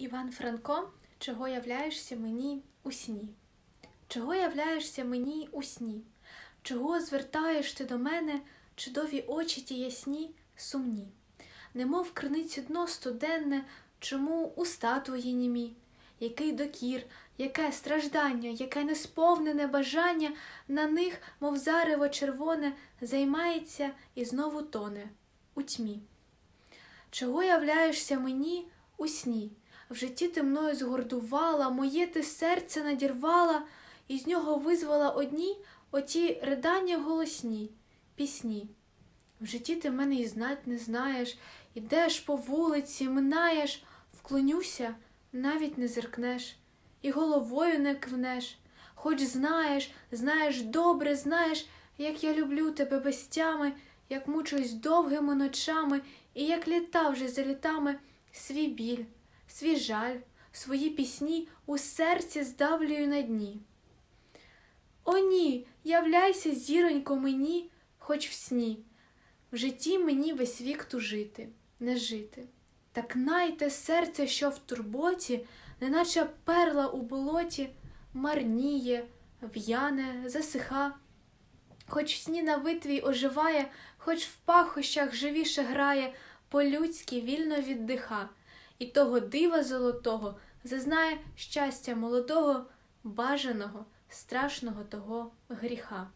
Іван Франко, чого являєшся мені у сні? Чого являєшся мені у сні? Чого звертаєш ти до мене чудові очі ті ясні, сумні? Немов криницю дно студенне, чому уста твої німі? Який докір, яке страждання, яке несповнене бажання на них, мов зарево червоне, займається і знову тоне у тьмі. Чого являєшся мені у сні? В житті ти мною згордувала, моє ти серце надірвала, і з нього визвала одні оті ридання голосні, пісні. В житті ти мене і знать не знаєш, ідеш по вулиці, минаєш, вклонюся, навіть не зиркнеш, і головою не кивнеш. Хоч знаєш, знаєш добре, знаєш, як я люблю тебе без тями, як мучусь довгими ночами, і як літа вже за літами свій біль, свій жаль, свої пісні у серці здавлюю на дні. О, ні, являйся, зіронько, мені, хоч в сні. В житті мені весь вік тужити, не жити. Так найте серце, що в турботі, неначе перла у болоті, марніє, в'яне, засиха. Хоч в сні на витвій оживає, хоч в пахощах живіше грає, по-людськи вільно віддиха, і того дива золотого зазнає щастя молодого, бажаного, страшного того гріха.